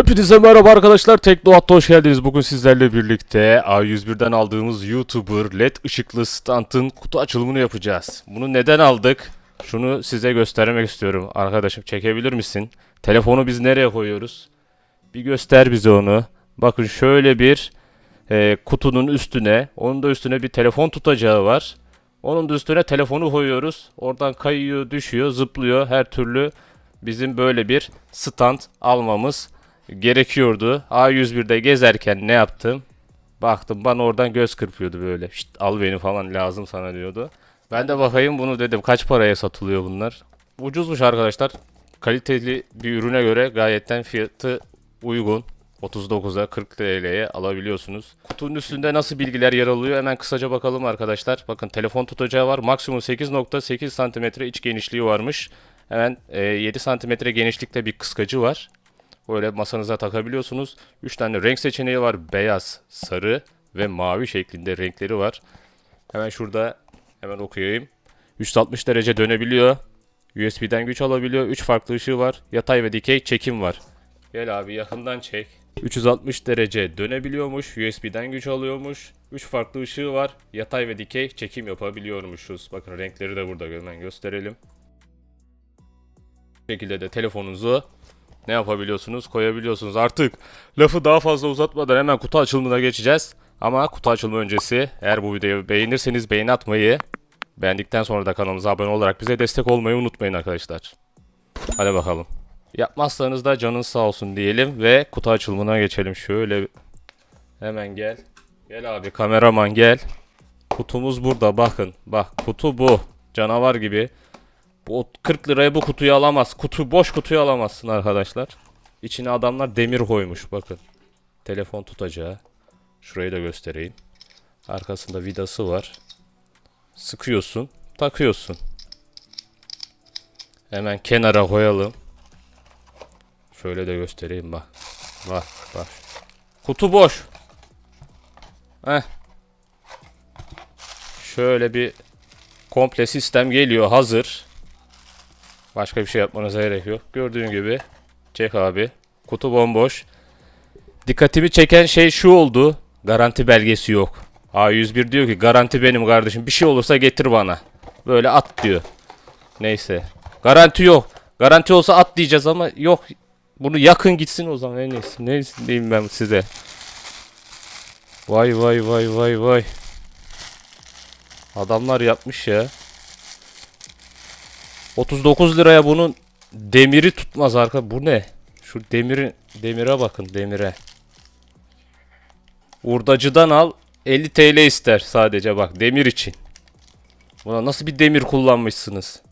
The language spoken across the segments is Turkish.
Hepinize merhaba arkadaşlar. Teknoat'ta hoş geldiniz. Bugün sizlerle birlikte A101'den aldığımız YouTuber LED ışıklı standın kutu açılımını yapacağız. Bunu neden aldık? Şunu size göstermek istiyorum. Arkadaşım çekebilir misin? Telefonu biz nereye koyuyoruz? Bir göster bize onu. Bakın şöyle bir e, kutunun üstüne, onun da üstüne bir telefon tutacağı var. Onun da üstüne telefonu koyuyoruz. Oradan kayıyor, düşüyor, zıplıyor. Her türlü bizim böyle bir stand almamız gerekiyordu. A101'de gezerken ne yaptım? Baktım bana oradan göz kırpıyordu böyle. Şşt, al beni falan lazım sana diyordu. Ben de bakayım bunu dedim. Kaç paraya satılıyor bunlar? Ucuzmuş arkadaşlar. Kaliteli bir ürüne göre gayetten fiyatı uygun. 39'a 40 TL'ye alabiliyorsunuz. Kutunun üstünde nasıl bilgiler yer alıyor hemen kısaca bakalım arkadaşlar. Bakın telefon tutacağı var. Maksimum 8.8 cm iç genişliği varmış. Hemen e, 7 cm genişlikte bir kıskacı var. Böyle masanıza takabiliyorsunuz. 3 tane renk seçeneği var. Beyaz, sarı ve mavi şeklinde renkleri var. Hemen şurada hemen okuyayım. 360 derece dönebiliyor. USB'den güç alabiliyor. 3 farklı ışığı var. Yatay ve dikey çekim var. Gel abi yakından çek. 360 derece dönebiliyormuş. USB'den güç alıyormuş. 3 farklı ışığı var. Yatay ve dikey çekim yapabiliyormuşuz. Bakın renkleri de burada hemen gösterelim. Bu şekilde de telefonunuzu ne yapabiliyorsunuz? Koyabiliyorsunuz. Artık lafı daha fazla uzatmadan hemen kutu açılımına geçeceğiz. Ama kutu açılımı öncesi eğer bu videoyu beğenirseniz beğeni atmayı, beğendikten sonra da kanalımıza abone olarak bize destek olmayı unutmayın arkadaşlar. Hadi bakalım. Yapmazsanız da canın sağ olsun diyelim ve kutu açılımına geçelim. Şöyle hemen gel. Gel abi kameraman gel. Kutumuz burada bakın. Bak kutu bu. Canavar gibi. Bu 40 liraya bu kutuyu alamaz. Kutu boş kutuyu alamazsın arkadaşlar. İçine adamlar demir koymuş bakın. Telefon tutacağı. Şurayı da göstereyim. Arkasında vidası var. Sıkıyorsun, takıyorsun. Hemen kenara koyalım. Şöyle de göstereyim bak. Bak bak. Kutu boş. Heh. Şöyle bir komple sistem geliyor hazır. Başka bir şey yapmanıza gerek yok. Gördüğün gibi. Çek abi. Kutu bomboş. Dikkatimi çeken şey şu oldu. Garanti belgesi yok. A101 diyor ki garanti benim kardeşim. Bir şey olursa getir bana. Böyle at diyor. Neyse. Garanti yok. Garanti olsa at diyeceğiz ama yok. Bunu yakın gitsin o zaman. En iyisi. Neyse diyeyim ben size. Vay vay vay vay vay. Adamlar yapmış ya. 39 liraya bunun demiri tutmaz arka. Bu ne? Şu demiri demire bakın demire. Hurdacıdan al 50 TL ister sadece bak demir için. Buna nasıl bir demir kullanmışsınız?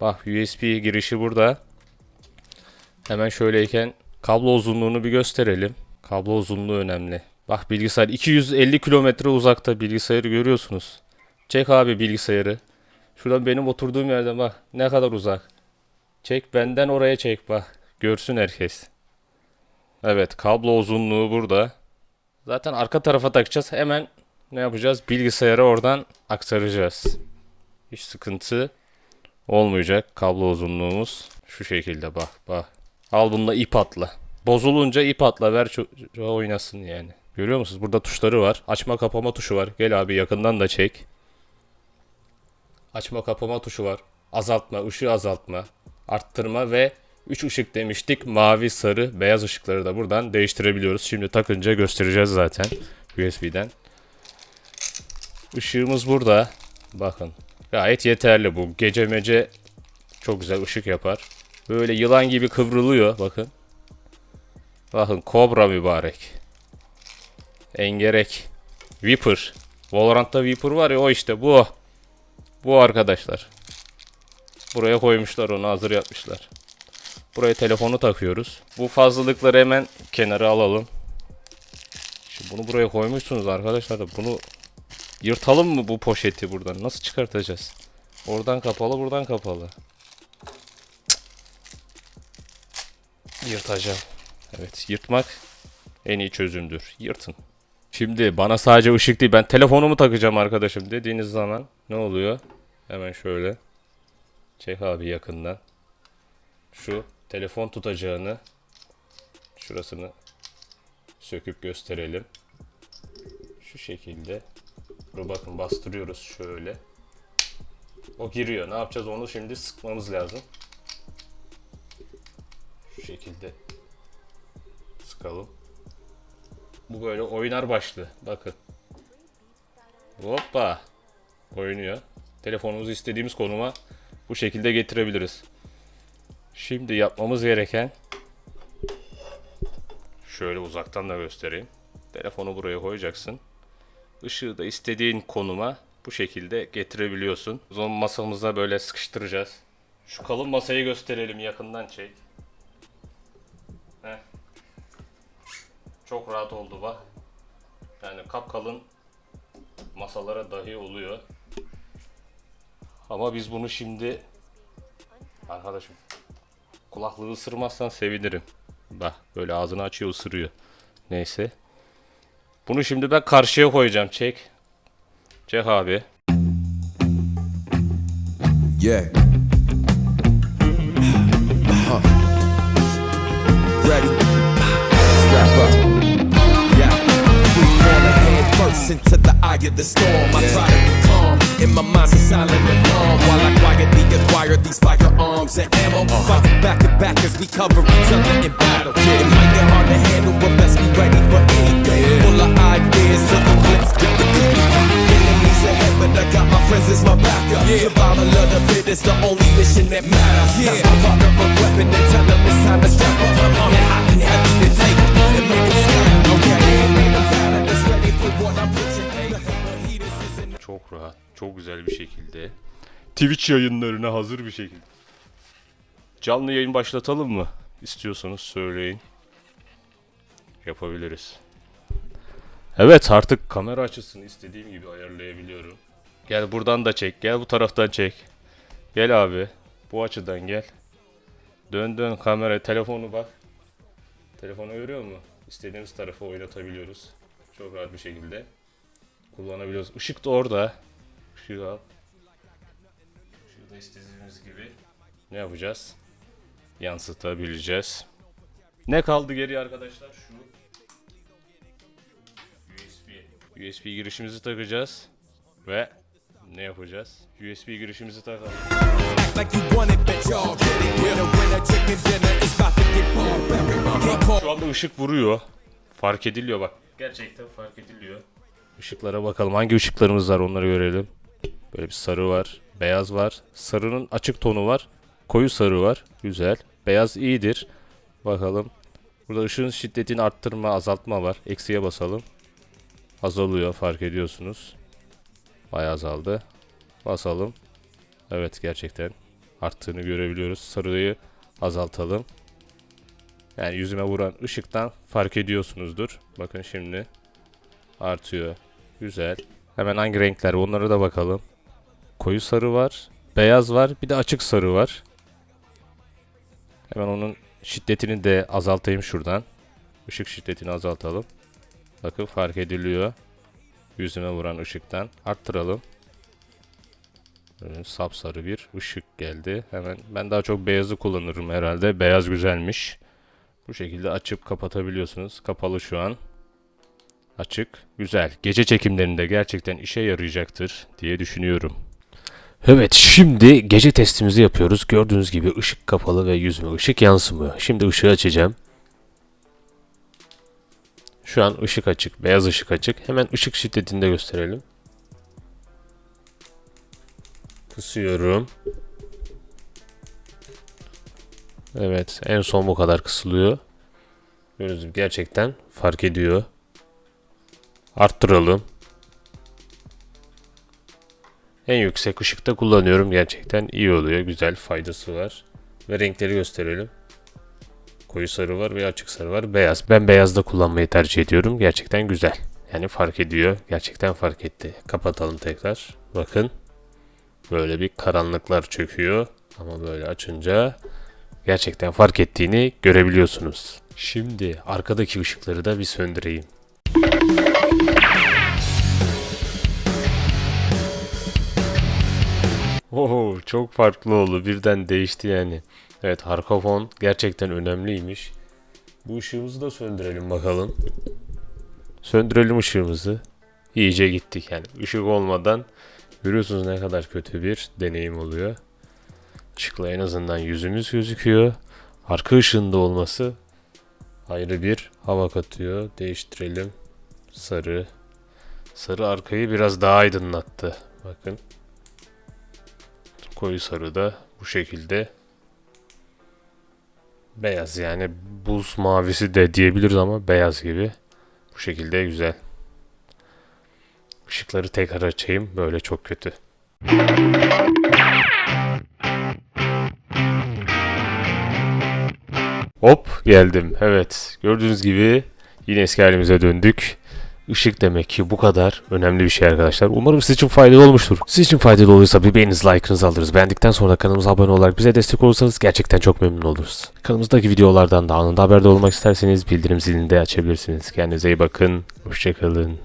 Bak USB girişi burada. Hemen şöyleyken kablo uzunluğunu bir gösterelim. Kablo uzunluğu önemli. Bak bilgisayar 250 kilometre uzakta bilgisayarı görüyorsunuz. Çek abi bilgisayarı. Şuradan benim oturduğum yerden bak ne kadar uzak. Çek benden oraya çek bak. Görsün herkes. Evet kablo uzunluğu burada. Zaten arka tarafa takacağız. Hemen ne yapacağız? Bilgisayara oradan aktaracağız. Hiç sıkıntı olmayacak. Kablo uzunluğumuz şu şekilde bak bak. Al bununla ip atla. Bozulunca ip atla ver çocuğa oynasın yani. Görüyor musunuz? Burada tuşları var. Açma kapama tuşu var. Gel abi yakından da çek. Açma kapama tuşu var. Azaltma, ışığı azaltma, arttırma ve 3 ışık demiştik. Mavi, sarı, beyaz ışıkları da buradan değiştirebiliyoruz. Şimdi takınca göstereceğiz zaten USB'den. Işığımız burada. Bakın. Gayet yeterli bu. Gece mece çok güzel ışık yapar. Böyle yılan gibi kıvrılıyor. Bakın. Bakın kobra mübarek. Engerek. Viper. Valorant'ta Viper var ya o işte bu. Bu arkadaşlar. Buraya koymuşlar onu hazır yapmışlar. Buraya telefonu takıyoruz. Bu fazlalıkları hemen kenara alalım. Şimdi bunu buraya koymuşsunuz arkadaşlar da bunu yırtalım mı bu poşeti buradan? Nasıl çıkartacağız? Oradan kapalı buradan kapalı. Cık. Yırtacağım. Evet yırtmak en iyi çözümdür. Yırtın. Şimdi bana sadece ışık değil ben telefonumu takacağım arkadaşım dediğiniz zaman ne oluyor? Hemen şöyle. Çek abi yakından. Şu telefon tutacağını Şurasını söküp gösterelim. Şu şekilde. Dur bakın bastırıyoruz şöyle. O giriyor. Ne yapacağız onu şimdi sıkmamız lazım. Şu şekilde sıkalım. Bu böyle oynar başlı. Bakın. Hoppa. Oynuyor. Telefonumuzu istediğimiz konuma bu şekilde getirebiliriz. Şimdi yapmamız gereken şöyle uzaktan da göstereyim. Telefonu buraya koyacaksın. Işığı da istediğin konuma bu şekilde getirebiliyorsun. O zaman masamıza böyle sıkıştıracağız. Şu kalın masayı gösterelim yakından çek. Çok rahat oldu bak. Yani kapkalın masalara dahi oluyor. Ama biz bunu şimdi arkadaşım kulaklığı ısırmazsan sevinirim. Bak böyle ağzını açıyor ısırıyor. Neyse. Bunu şimdi ben karşıya koyacağım. Çek. Çek abi. Yeah. Ready? First into the eye of the storm. I try to be calm. In my mind's a silent alarm while I quietly acquire these firearms and ammo. Fight back to back as we cover each other in battle. It might get hard to handle, but best be ready for anything. Full of ideas, so the blips get the Enemies ahead, but I got my friends as my backup. Survival of the fittest, the only mission that matters. Yeah. That's my partner a weapon and tell them it's time to strap up. I'm on it hot and heavy to take Çok rahat, çok güzel bir şekilde. Twitch yayınlarına hazır bir şekilde. Canlı yayın başlatalım mı? İstiyorsanız söyleyin. Yapabiliriz. Evet artık kamera açısını istediğim gibi ayarlayabiliyorum. Gel buradan da çek, gel bu taraftan çek. Gel abi, bu açıdan gel. Dön dön kamera, telefonu bak. Telefonu görüyor mu? İstediğimiz tarafa oynatabiliyoruz. Çok rahat bir şekilde kullanabiliyoruz. Işık da orada. Işığı al. Işığı da istediğimiz gibi ne yapacağız? Yansıtabileceğiz. Ne kaldı geriye arkadaşlar? Şu USB. USB girişimizi takacağız ve ne yapacağız? USB girişimizi takalım. Şu anda ışık vuruyor. Fark ediliyor bak. Gerçekten fark ediliyor. Işıklara bakalım. Hangi ışıklarımız var onları görelim. Böyle bir sarı var. Beyaz var. Sarının açık tonu var. Koyu sarı var. Güzel. Beyaz iyidir. Bakalım. Burada ışığın şiddetini arttırma, azaltma var. Eksiye basalım. Azalıyor fark ediyorsunuz. Bayağı azaldı. Basalım. Evet gerçekten arttığını görebiliyoruz. Sarıyı azaltalım. Yani yüzüme vuran ışıktan fark ediyorsunuzdur. Bakın şimdi artıyor. Güzel. Hemen hangi renkler onlara da bakalım. Koyu sarı var. Beyaz var. Bir de açık sarı var. Hemen onun şiddetini de azaltayım şuradan. Işık şiddetini azaltalım. Bakın fark ediliyor. Yüzüme vuran ışıktan. Arttıralım. Böyle sapsarı bir ışık geldi. Hemen ben daha çok beyazı kullanırım herhalde. Beyaz güzelmiş. Bu şekilde açıp kapatabiliyorsunuz. Kapalı şu an. Açık. Güzel. Gece çekimlerinde gerçekten işe yarayacaktır diye düşünüyorum. Evet şimdi gece testimizi yapıyoruz. Gördüğünüz gibi ışık kapalı ve yüzüme ışık yansımıyor. Şimdi ışığı açacağım. Şu an ışık açık. Beyaz ışık açık. Hemen ışık şiddetini de gösterelim. Kısıyorum. Evet, en son bu kadar kısılıyor. Gördüğünüz gerçekten fark ediyor. Arttıralım. En yüksek ışıkta kullanıyorum. Gerçekten iyi oluyor. Güzel faydası var. Ve renkleri gösterelim. Koyu sarı var ve açık sarı var. Beyaz. Ben beyazda kullanmayı tercih ediyorum. Gerçekten güzel. Yani fark ediyor. Gerçekten fark etti. Kapatalım tekrar. Bakın. Böyle bir karanlıklar çöküyor. Ama böyle açınca gerçekten fark ettiğini görebiliyorsunuz. Şimdi arkadaki ışıkları da bir söndüreyim. Oho çok farklı oldu. Birden değişti yani. Evet arka fon gerçekten önemliymiş. Bu ışığımızı da söndürelim bakalım. Söndürelim ışığımızı. İyice gittik yani. Işık olmadan görüyorsunuz ne kadar kötü bir deneyim oluyor. Işıkla en azından yüzümüz gözüküyor. Arka ışığında olması ayrı bir hava katıyor. Değiştirelim. Sarı. Sarı arkayı biraz daha aydınlattı. Bakın. Koyu sarı da bu şekilde. Beyaz yani buz mavisi de diyebiliriz ama beyaz gibi. Bu şekilde güzel. Işıkları tekrar açayım. Böyle çok kötü. Hop geldim. Evet. Gördüğünüz gibi yine eski halimize döndük. Işık demek ki bu kadar önemli bir şey arkadaşlar. Umarım sizin için faydalı olmuştur. Sizin için faydalı olursa bir beğeniniz, like'ınızı alırız. Beğendikten sonra kanalımıza abone olarak bize destek olursanız gerçekten çok memnun oluruz. Kanalımızdaki videolardan da anında haberdar olmak isterseniz bildirim zilini de açabilirsiniz. Kendinize iyi bakın. Hoşçakalın.